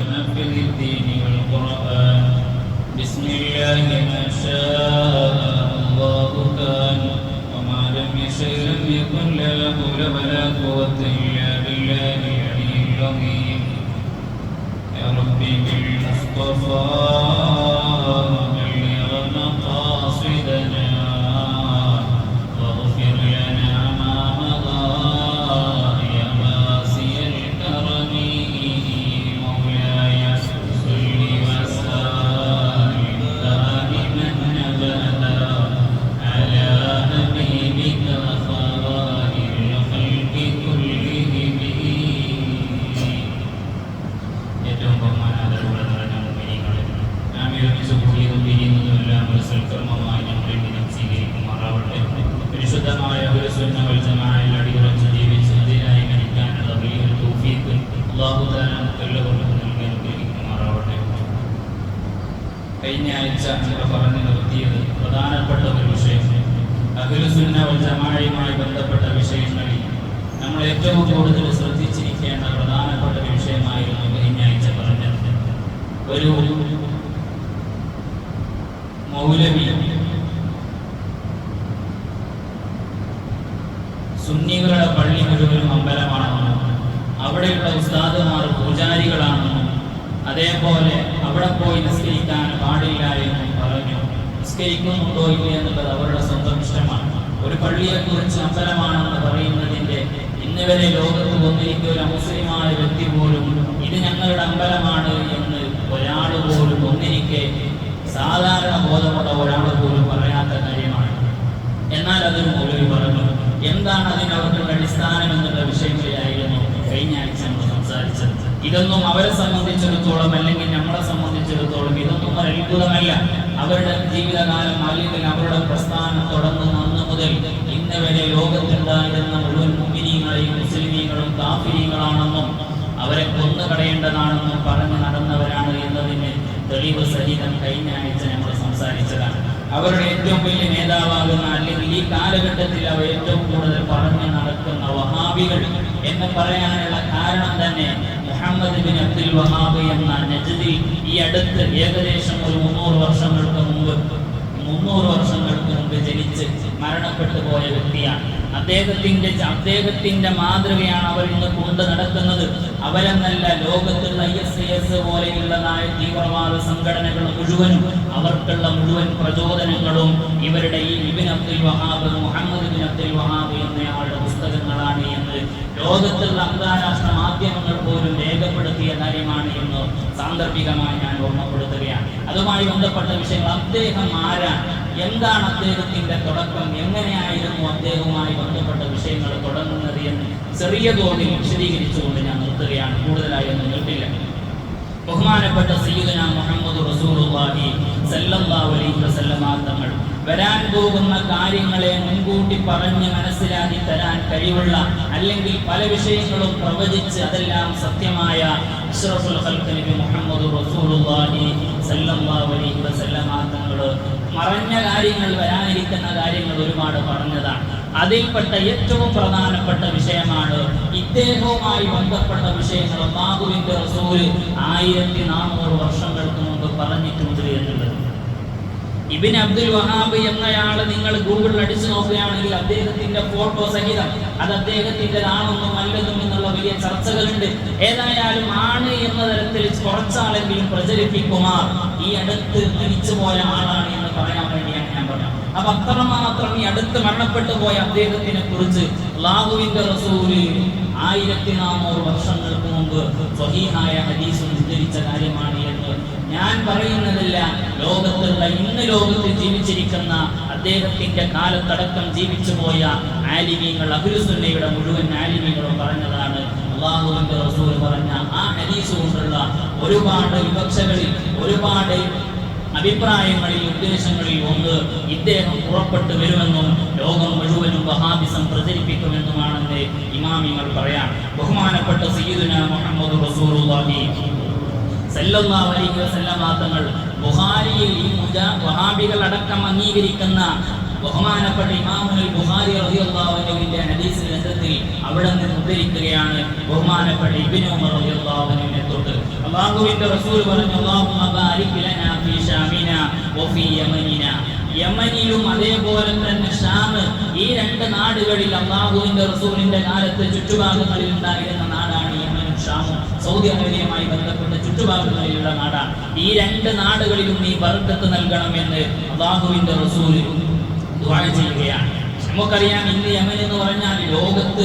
نفذ الدين والقرآن. بسم الله ما شاء الله كان. وما لم يشأ لم يكن لا حول ولا قوة إلا بالله العلي العظيم. يا ربي بالمصطفى ആഴ്ച നമ്മൾ പറഞ്ഞു നിർത്തിയത് പ്രധാനപ്പെട്ട ഒരു വിഷയം. അഖിലുസുന്ന ജമാഴയുമായി ബന്ധപ്പെട്ട വിഷയങ്ങളിൽ നമ്മൾ ഏറ്റവും കൂടുതൽ ശ്രദ്ധിച്ചിരിക്കേണ്ട പ്രധാനപ്പെട്ട ഒരു വിഷയമായിരുന്നു കഴിഞ്ഞയാഴ്ച പറഞ്ഞത്. ഒരു മൗലവി സുന്നികളുടെ പള്ളി മുഴുവനും അമ്പലമാണെന്നും അവിടെയുള്ള ഉസ്താദുമാർ പൂജാരികളാണെന്നും അതേപോലെ അവിടെ പോയി നിസ്കരിക്കാൻ പാടില്ല എന്നും പറഞ്ഞു. നിസ്കരിക്കുന്നുണ്ടോ ഇല്ല എന്നുള്ളത് അവരുടെ സ്വന്തം ഇഷ്ടമാണ്. ഒരു പള്ളിയെക്കുറിച്ച് അമ്പലമാണെന്ന് പറയുന്നതിന്റെ ഇന്നുവരെ ലോകത്ത് വന്നിരിക്കുന്ന ഒരു മുസ്ലിമായ വ്യക്തി പോലും ഇത് ഞങ്ങളുടെ അമ്പലമാണ് എന്ന് ഒരാൾ പോലും ഒന്നിരിക്കെ സാധാരണ ബോധമുള്ള ഒരാൾ പോലും പറയാത്ത കാര്യമാണ് എന്നാൽ അതൊരു മൗലവി പറഞ്ഞു എന്താണ് അതിന് അവർക്കുള്ള അടിസ്ഥാനം എന്നുള്ള വിഷയങ്ങളിലായിരുന്നു കഴിഞ്ഞ ആഴ്ച നമ്മൾ സംസാരിച്ചത് ഇതൊന്നും അവരെ സംബന്ധിച്ചിടത്തോളം അല്ലെങ്കിൽ നമ്മളെ സംബന്ധിച്ചിടത്തോളം ഇതൊന്നും ഒരു അത്ഭുതമല്ല അവരുടെ ജീവിതകാലം അല്ലെങ്കിൽ അവരുടെ പ്രസ്ഥാനം തുടങ്ങുന്ന അന്ന് മുതൽ ഇന്ന് വരെ ലോകത്തുണ്ടായിരുന്ന മുഴുവൻ മുഗിനീങ്ങളെയും മുസ്ലിമീങ്ങളും കാഫിരീങ്ങളാണെന്നും അവരെ കൊന്നുകളയേണ്ടതാണെന്നും പറഞ്ഞു നടന്നവരാണ് എന്നതിന് തെളിവ് സഹിതം കഴിഞ്ഞ ആഴ്ച നമ്മൾ സംസാരിച്ചതാണ്. അവരുടെ ഏറ്റവും വലിയ നേതാവാകുന്ന അല്ലെങ്കിൽ ഈ കാലഘട്ടത്തിൽ അവർ ഏറ്റവും കൂടുതൽ പറഞ്ഞു നടക്കുന്ന വഹാബികൾ എന്ന് പറയാനുള്ള കാരണം തന്നെ മുഹമ്മദ് ബിൻ അബ്ദുൽ വഹാബ് എന്ന നജദിൽ ഈ അടുത്ത് ഏകദേശം ഒരു മുന്നൂറ് വർഷങ്ങൾക്ക് മുമ്പ് മുന്നൂറ് വർഷങ്ങൾക്ക് മുമ്പ് ജനിച്ച് മരണപ്പെട്ടു പോയ വ്യക്തിയാണ്. അദ്ദേഹത്തിന്റെ അദ്ദേഹത്തിന്റെ മാതൃകയാണ് അവർ ഇന്ന് കൊണ്ടു നടക്കുന്നത്. അവരെന്നല്ല ലോകത്തുള്ള ഐ എസ് എസ് പോലെയുള്ളതായ തീവ്രവാദ സംഘടനകൾ മുഴുവനും അവർക്കുള്ള മുഴുവൻ പ്രചോദനങ്ങളും ഇവരുടെ ഈ Ibn Abdul Wahhab Muhammad bin Abdul Wahhab എന്നയാളുടെ പുസ്തകങ്ങളാണ് എന്ന് ലോകത്തുള്ള അന്താരാഷ്ട്ര മാധ്യമങ്ങൾ പോലും സാന്ദർഭികമായി ഞാൻ ഓർമ്മപ്പെടുത്തുകയാണ്. അതുമായി ബന്ധപ്പെട്ട വിഷയങ്ങൾ അദ്ദേഹം ആരാണ്? എന്താണ് അദ്ദേഹത്തിന്റെ തുടക്കം? എങ്ങനെയായിരുന്നു അദ്ദേഹവുമായി ബന്ധപ്പെട്ട വിഷയങ്ങൾ തുടങ്ങുന്നത് എന്ന് ചെറിയ തോതിൽ വിശദീകരിച്ചുകൊണ്ട് ഞാൻ നിർത്തുകയാണ്. കൂടുതലായി ഒന്നും കേട്ടില്ല. ബഹുമാനപ്പെട്ട സീദന മുഹമ്മദ് വസല്ലമ തങ്ങൾ വരാൻ പോകുന്ന കാര്യങ്ങളെ മുൻകൂട്ടി പറഞ്ഞ് മനസ്സിലാക്കി തരാൻ കഴിവുള്ള അല്ലെങ്കിൽ പല വിഷയങ്ങളും പ്രവചിച്ച് അതെല്ലാം സത്യമായ റസൂലുള്ളാഹി സല്ലല്ലാഹു അലൈഹി വസല്ലമ മറഞ്ഞ കാര്യങ്ങൾ വരാനിരിക്കുന്ന കാര്യങ്ങൾ ഒരുപാട് പറഞ്ഞതാണ്. അതിൽപ്പെട്ട ഏറ്റവും പ്രധാനപ്പെട്ട വിഷയമാണ് ഇദ്ദേഹവുമായി ബന്ധപ്പെട്ട വിഷയങ്ങൾ ബാബുവിന്റെ റസൂൽ ആയിരത്തി നാനൂറ് വർഷങ്ങൾക്ക് മുമ്പ് പറഞ്ഞിട്ടുണ്ട് എന്നുള്ളത്. ഇബിൻ അബ്ദുൽ വഹാബ് എന്നയാൾ നിങ്ങൾ ഗൂഗിളിൽ അടിച്ചു നോക്കുകയാണെങ്കിൽ അദ്ദേഹത്തിന്റെ ഫോട്ടോ സഹിതം അത് അദ്ദേഹത്തിന്റെ അദ്ദേഹത്തിന്റെതാണെന്നും അല്ലെന്നും എന്നുള്ള വലിയ ചർച്ചകളുണ്ട്. ഏതായാലും ആണ് എന്ന തരത്തിൽ കുറച്ചാളെങ്കിലും പ്രചരിപ്പിക്കുമാർ ഈ അടുത്ത് മരിച്ചുപോയ ആളാണ് എന്ന് പറയാൻ പറഞ്ഞത് അപ്പൊ അത്രമാത്രം ഈ അടുത്ത് മരണപ്പെട്ടു പോയ അദ്ദേഹത്തിനെ കുറിച്ച് അള്ളാഹുവിന്റെ റസൂൽ ആയിരത്തി നാനൂറ് വർഷങ്ങൾക്ക് മുമ്പ് സ്വഹീഹായ ഹദീസ് ഉദ്ധരിച്ച കാര്യമാണ് എന്ന് ഞാൻ പറയുന്നതല്ല. ലോകത്തുള്ള ഇന്ന് ലോകത്ത് ജീവിച്ചിരിക്കുന്ന അദ്ദേഹത്തിന്റെ കാലത്തടക്കം ജീവിച്ചു പോയ ആലിമീങ്ങൾ അബുലുസുന്നയുടെ മുഴുവൻ ആലിമീങ്ങളും പറഞ്ഞതാണ്. അള്ളാഹുവിന്റെ റസൂൽ പറഞ്ഞ ആ ഹദീസ് കൊണ്ടുള്ള ഒരുപാട് വിവക്ഷകളിൽ ഒരുപാട് അഭിപ്രായങ്ങളിൽ ഉദ്ദേശങ്ങളിൽ ഒന്ന് ഇദ്ദേഹം പുറപ്പെട്ടു വരുമെന്നും ലോകം മുഴുവനും വഹാബിസം പ്രചരിപ്പിക്കുമെന്നുമാണെന്ന് ഇമാമിങ്ങൾ പറയാം ബഹുമാനപ്പെട്ട സയ്യിദുന മുഹമ്മദ് റസൂലുള്ളാഹി സല്ലല്ലാഹു അലൈഹി വസല്ലമ തങ്ങൾ ബുഖാരിയിൽ ഈ മുജ വഹാബികൾ അടക്കം അംഗീകരിക്കുന്ന ബഹുമാനപ്പെട്ട ഇമാമുൽ ബുഖാരി റളിയല്ലാഹു അൻഹുവിന്റെ ഹദീസ് ഗ്രന്ഥത്തിൽ അവിടെ നിന്ന് ഉദ്ധരിക്കുകയാണ് ബഹുമാനപ്പെട്ട ഇബ്നു ഉമർ അൻഹുവിനെ തൊട്ട്. അല്ലാഹുവിന്റെ റസൂൽ പറഞ്ഞു അല്ലാഹുമ്മ ബാരിക് ലനാ ഫീ ഷാമിന വഫീ യമനിന. യമനിലും അതേപോലെ തന്നെ ഷാം ഈ രണ്ട് നാടുകളിൽ അള്ളാഹുവിന്റെ റസൂലിന്റെ കാലത്ത് ചുറ്റുഭാഗങ്ങളിൽ ഉണ്ടായിരുന്ന നാടാണ് യമനും ഷാമും. സൗദി അറേബ്യയുമായി ബന്ധപ്പെട്ട ചുറ്റുഭാഗങ്ങളിലുള്ള നാടാണ് ഈ രണ്ട് നാടുകളിലും നീ ബർക്കത്ത് നൽകണമെന്ന് അള്ളാഹുവിന്റെ റസൂൽ ദുആ ചെയ്യുകയാണ് നമുക്കറിയാം ഇന്ന് യമൻ എന്ന് പറഞ്ഞാൽ ലോകത്ത്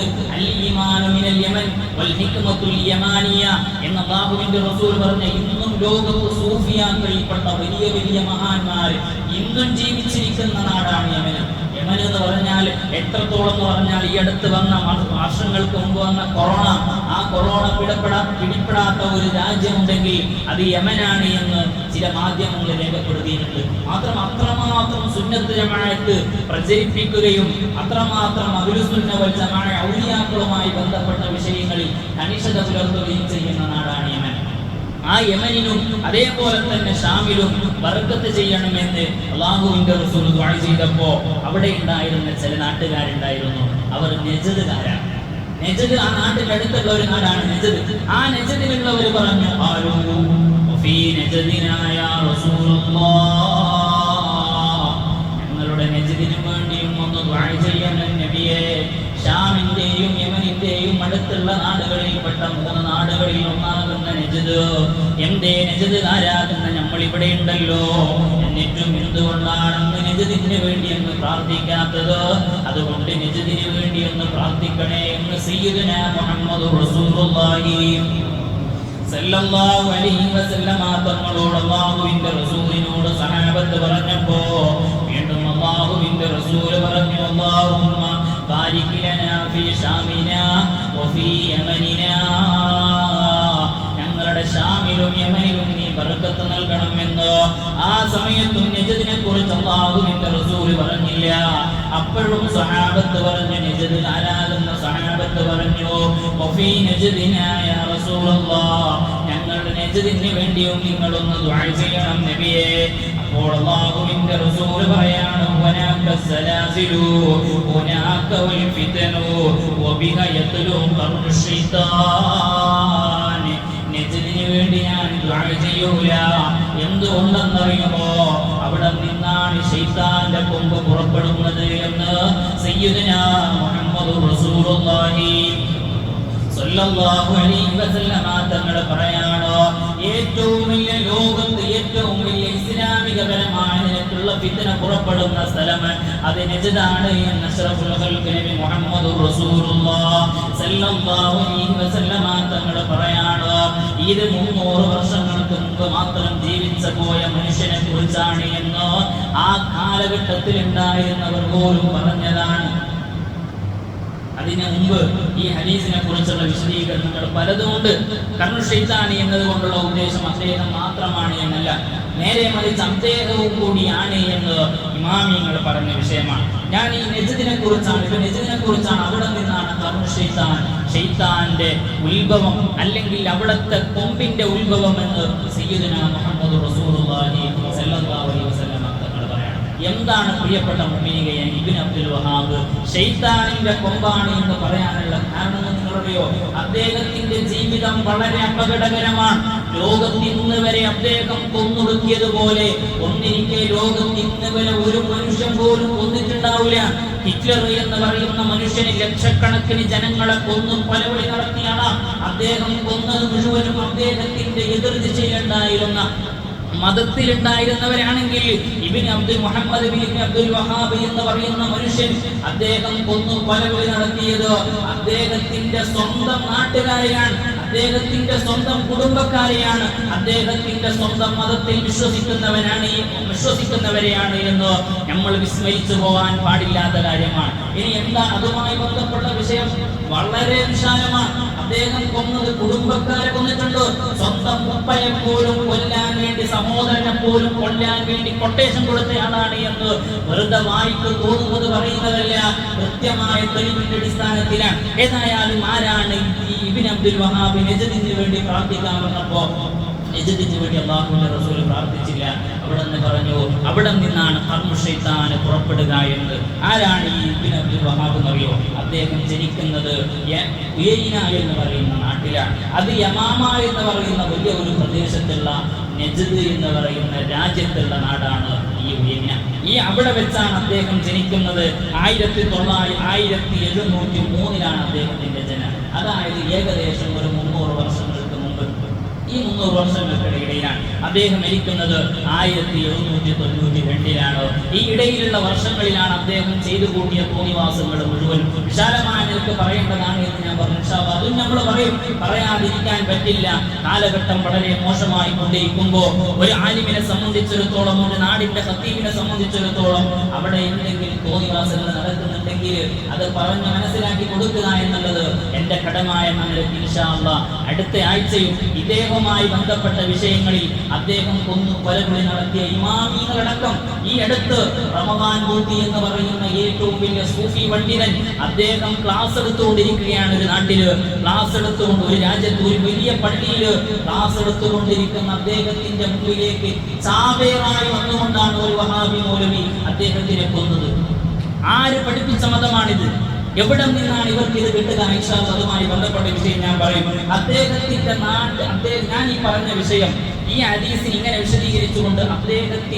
എന്ന അല്ലാഹുവിന്റെ റസൂൽ പറഞ്ഞ ഇന്നും ലോകത്ത് സൂഫിയാക്കളിൽപ്പെട്ട വലിയ വലിയ മഹാന്മാർ ഇന്നും ജീവിച്ചിരിക്കുന്ന നാടാണ് യമൻ എന്ന് പറഞ്ഞാൽ എത്രത്തോളം എന്ന് പറഞ്ഞാൽ ഈ അടുത്ത് വന്ന വർഷങ്ങൾക്ക് മുമ്പ് വന്ന കൊറോണ ആ കൊറോണ പിടപ്പെടാ പിടിപ്പെടാത്ത ഒരു രാജ്യമുണ്ടെങ്കിൽ അത് യമനാണ് എന്ന് ചില മാധ്യമങ്ങൾ രേഖപ്പെടുത്തിയിട്ടുണ്ട്. മാത്രം അത്രമാത്രം സുന്നത്ത് ജമാഅത്ത് പ്രചരിപ്പിക്കുകയും അത്രമാത്രം അബുലുസുന്ന വൽ ജമാഅ ഔലിയാക്കളുമായി ബന്ധപ്പെട്ട വിഷയങ്ങളിൽ കണിശത പുലർത്തുകയും ചെയ്യുന്ന നാടാണ് യമൻ. ആ യമനിലും അതേപോലെ തന്നെ ഷാമിലും ബർക്കത്ത് ചെയ്യണമെന്ന് അള്ളാഹുവിന്റെ റസൂൽ ദുആ ചെയ്തപ്പോ അവിടെ ഉണ്ടായിരുന്ന ചില നാട്ടുകാരുണ്ടായിരുന്നു. അവർ നെജതുകാരാണ് നെജത് ആ നാട്ടിന്റെ അടുത്തുള്ള ഒരു നാടാണ് നെജത് ആ നെജതിലുള്ളവർ പറഞ്ഞു ആരോ ഞങ്ങളുടെ നെജതിനു വേണ്ടിയും ഒന്ന് ദുആ ചെയ്യണം നബിയേ. ഷാമിന്റെയും യമനിന്റെയും അടുത്തുള്ള നാടുകളിൽപ്പെട്ട മൂന്ന് നാടുകളിൽ ഒന്നാകുന്ന നെജത് എന്തേ നെജത് ആരാകുന്ന നമ്മൾ ഇവിടെ ഉണ്ടല്ലോ? എന്നിട്ടും എന്തുകൊണ്ടാണ് അങ്ങ് നജദിന് വേണ്ടി എന്ന് പ്രാർത്ഥിക്കാത്തത്? അതുകൊണ്ട് നെജതിന് വേണ്ടി ഒന്ന് പ്രാർത്ഥിക്കണേ എന്ന് സയ്യിദുനാ മുഹമ്മദ് റസൂലുള്ളാഹി സല്ലല്ലാഹു അലൈഹി വസല്ലമ തങ്ങളോട് റസൂലിനോട് സഹാബത്ത് പറഞ്ഞപ്പോ വീണ്ടും അല്ലാഹുവിന്റെ റസൂൽ പറഞ്ഞു അല്ലാഹുമ്മ ബാരിക് لنا ഫീ ഷാമിനാ وفي يمننا ഞങ്ങളുടെ ഷാമിലും യമനിലും നീ ബർക്കത്ത് നൽകണമെന്ന് ആ സമയത്തും നജദിനെ കുറിച്ച് അള്ളാഹുവിന്റെ റസൂൽ പറഞ്ഞില്ല. അപ്പോഴും സഹാബത്ത് പറഞ്ഞു നിജത് ആരാകുന്ന സഹാബത്ത് പറഞ്ഞു ഞങ്ങളുടെ നെജതിന് വേണ്ടിയും നിങ്ങളൊന്ന് ദുആ ചെയ്യണം നബിയേ. അപ്പോൾ അള്ളാഹുവിന്റെ റസൂൽ പറയാണ് ഹുനാക സലാസിലു ഹുനാക വൽ ഫിതനു വബിഹ യത്ലു ഖർനു ശൈത്താൻ. ഞാൻ ദുആ ചെയ്യൂല. എന്തുകൊണ്ടെന്നറിയുമോ? അവിടെ നിന്നാണ് ശൈത്താന്റെ കൊമ്പ് പുറപ്പെടുന്നത് എന്ന് സയ്യിദുനാ മുഹമ്മദ് റസൂലുള്ളാഹി സല്ലല്ലാഹു അലൈഹി വസല്ലമ തങ്ങൾ പറയാണ് ഏറ്റവും വലിയ ലോകത്ത് ഏറ്റവും നിലക്കുള്ള ഫിത്ന പുറപ്പെടുന്ന സ്ഥലം അത് നജദാണ് എന്ന് വസല്ലമ തങ്ങൾ പറയാണ്. ഇത് 300 വർഷങ്ങൾക്ക് മുമ്പ് മാത്രം ജീവിച്ച പോയ മനുഷ്യനെ കുറിച്ചാണ് എന്ന് ആ കാലഘട്ടത്തിൽ ഉണ്ടായിരുന്നവർ പോലും പറഞ്ഞതാണ്. അതിന് മുമ്പ് ഈ ഹദീസിനെ കുറിച്ചുള്ള വിശദീകരണങ്ങൾ പലതുമുണ്ട് കണ്ണു ഷെയ്ത്താനി എന്നതുകൊണ്ടുള്ള ഉദ്ദേശം അദ്ദേഹം മാത്രമാണ് എന്നല്ല നേരെ മറിച്ച് അദ്ദേഹവും കൂടിയാണ് എന്ന് ഇമാമിയങ്ങൾ പറഞ്ഞ വിഷയമാണ്. ഞാൻ ഈ നെജിദിനെ കുറിച്ചാണ് ഇപ്പൊ നെജിദിനെ കുറിച്ചാണ് അവിടെ നിന്നാണ് കർണു ഷെയ്ത്താൻ ഷെയ്ത്താന്റെ ഉത്ഭവം അല്ലെങ്കിൽ അവിടുത്തെ കൊമ്പിന്റെ ഉത്ഭവം എന്ന് സയ്യിദുന മുഹമ്മദ് റസൂർ അലൈഹി വസല്ലം തങ്ങൾ പറയാണ് എന്താണ് പ്രിയപ്പെട്ട മുഅ്മിനീകയെ ഇബ്നു അബ്ദുൽ വഹാബ്? ഷെയ്ത്താനിന്റെ കൊമ്പാണ് എന്ന് പറയാനുള്ള കാരണം നിങ്ങളറിയോ? അദ്ദേഹത്തിന്റെ ജീവിതം വളരെ അപകടകരമാണ്. ലോകത്ത് വരെ അദ്ദേഹം കൊന്നൊടുക്കിയതുപോലെ ഒന്നിരിക്കെ ലോകത്ത് വരെ ഒരു മനുഷ്യൻ പോലും കൊന്നിട്ടുണ്ടാവില്ല. ഹിറ്റ്ലർ എന്ന് പറയുന്ന മനുഷ്യന് ലക്ഷക്കണക്കിന് ജനങ്ങളെ കൊന്നും പലവഴി നടത്തിയാണ് അദ്ദേഹം കൊന്നത് മുഴുവനും അദ്ദേഹത്തിന്റെ എതിർദിശയിലുണ്ടായിരുന്ന മതത്തിലുണ്ടായിരുന്നവരാണെങ്കിൽ Ibn Abdul Muhammad bin Abdul Wahhab എന്ന് പറയുന്ന മനുഷ്യൻ അദ്ദേഹം കൊന്നു കൊലകൊലി നടത്തിയത്. അദ്ദേഹത്തിന്റെ സ്വന്തം നാട്ടുകാരെയാണ്. അദ്ദേഹത്തിന്റെ സ്വന്തം കുടുംബക്കാരെയാണ്. അദ്ദേഹത്തിന്റെ സ്വന്തം മതത്തിൽ വിശ്വസിക്കുന്നവനാണ് വിശ്വസിക്കുന്നവരെയാണ് എന്ന് നമ്മൾ വിസ്മരിച്ചു പോകാൻ പാടില്ലാത്ത കാര്യമാണ്. ഇനി എന്താ അതുമായി ബന്ധപ്പെട്ട വിഷയം? വളരെ വിശാലമാണ്. അദ്ദേഹം കൊന്നത് കുടുംബക്കാരെ കൊന്നിട്ടുണ്ട് സ്വന്തം ഉപ്പയെ പോലും കൊല്ലാൻ വേണ്ടി സഹോദരനെ പോലും കൊല്ലാൻ വേണ്ടി കൊട്ടേഷൻ കൊടുത്തയാളാണ് എന്ന് വെറുതെ വായിക്ക് തോന്നുന്നത് പറയുന്നതല്ല. കൃത്യമായ തെളിവിന്റെ അടിസ്ഥാനത്തിലാണ്. ഏതായാലും ആരാണ് ഇബിൻ അബ്ദുൽ വഹാബിന് നജദിന് വേണ്ടി പ്രാർത്ഥിക്കാൻ വന്നപ്പോ നജദിന് വേണ്ടി അള്ളാഹുവിന്റെ റസൂൽ പ്രാർത്ഥിച്ചില്ല. അവിടെ നിന്ന് പറഞ്ഞു അവിടെ നിന്നാണ് കർമ്മഷൈത്താന് പുറപ്പെടുക എന്ന്. ആരാണ് ഈ ഇബിന് അബ്ദുൽ വഹാബ് എന്നറിയോ? അദ്ദേഹം ജനിക്കുന്നത് എന്ന് പറയുന്ന നാട്ടിലാണ്. അത് യമാമ എന്ന് പറയുന്ന വലിയ ഒരു പ്രദേശത്തുള്ള നജദ് എന്ന് പറയുന്ന രാജ്യത്തുള്ള നാടാണ് ഈ ഉയന. ഈ അവിടെ വെച്ചാണ് അദ്ദേഹം ജനിക്കുന്നത്. ആയിരത്തി തൊള്ളായിരത്തി ആയിരത്തി എഴുന്നൂറ്റി മൂന്നിലാണ് അദ്ദേഹത്തിന്റെ ജനനം. അതായത് ഏകദേശം ഒരു മുന്നൂറ് ഈ മുന്നൂറ് വർഷങ്ങൾക്കിടയിലാണ്. അദ്ദേഹം മരിക്കുന്നത് ആയിരത്തി എഴുന്നൂറ്റി തൊണ്ണൂറ്റി രണ്ടിലാണ് ഈ ഇടയിലുള്ള വർഷങ്ങളിലാണ് അദ്ദേഹം ചെയ്തു കൂട്ടിയ തോന്നിവാസങ്ങൾ മുഴുവൻ. വിശാലമായ നിലയ്ക്ക് പറയേണ്ടതാണ് എന്ന് ഞാൻ പറഞ്ഞു. അതും നമ്മൾ പറയും. പറയാതിരിക്കാൻ പറ്റില്ല. കാലഘട്ടം വളരെ മോശമായി കൊണ്ടിരിക്കുമ്പോൾ ഒരു ആലിമിനെ സംബന്ധിച്ചിടത്തോളം ഒരു നാടിന്റെ സത്യവിനെ സംബന്ധിച്ചിടത്തോളം അവിടെ എന്തെങ്കിലും തോന്നിവാസങ്ങൾ നടക്കുന്നുണ്ടെങ്കിൽ അത് പറഞ്ഞ് മനസ്സിലാക്കി കൊടുക്കുക എന്നുള്ളത് എന്റെ കടമായ നിലയ്ക്ക് ഇൻഷാ അല്ലാ അടുത്ത ആഴ്ചയും ഇദ്ദേഹവുമായി ബന്ധപ്പെട്ട വിഷയങ്ങളിൽ അദ്ദേഹം കൊന്നു കൊലവിളി നടത്തിയ ഇമാമികളടക്കം ഈ അടുത്ത് റമദാൻ ബൂത്തി എന്ന് പറയുന്ന ഏറ്റവും വലിയ സൂഫി പണ്ഡിതൻ അദ്ദേഹം ക്ലാസ് എടുത്തുകൊണ്ടിരിക്കുകയാണ് ഒരു നാട്ടിൽ ക്ലാസ് എടുത്തുകൊണ്ട് ഒരു രാജ്യത്ത് ഒരു വലിയ പള്ളിയിൽ ക്ലാസ് എടുത്തുകൊണ്ടിരിക്കുന്ന അദ്ദേഹത്തിന്റെ മുമ്പിലേക്ക് ചാവേറായി വന്നുകൊണ്ടാണ് ഒരു വഹാബി മൗലവി അദ്ദേഹത്തിനെ കൊന്നത്. ആര് പഠിപ്പിച്ച മതമാണിത്? എവിടെ നിന്നാണ് ഇവർക്ക് ഇത് കിട്ടുക? അല്ലാ അതുമായി ബന്ധപ്പെട്ട വിഷയം ഞാൻ പറയും. അദ്ദേഹത്തിന്റെ നാട് അദ്ദേഹം ഞാൻ ഈ പറഞ്ഞ വിഷയം ഈ ഹദീസിന് ഇങ്ങനെ വിശദീകരിച്ചുകൊണ്ട് അദ്ദേഹത്തിന്റെ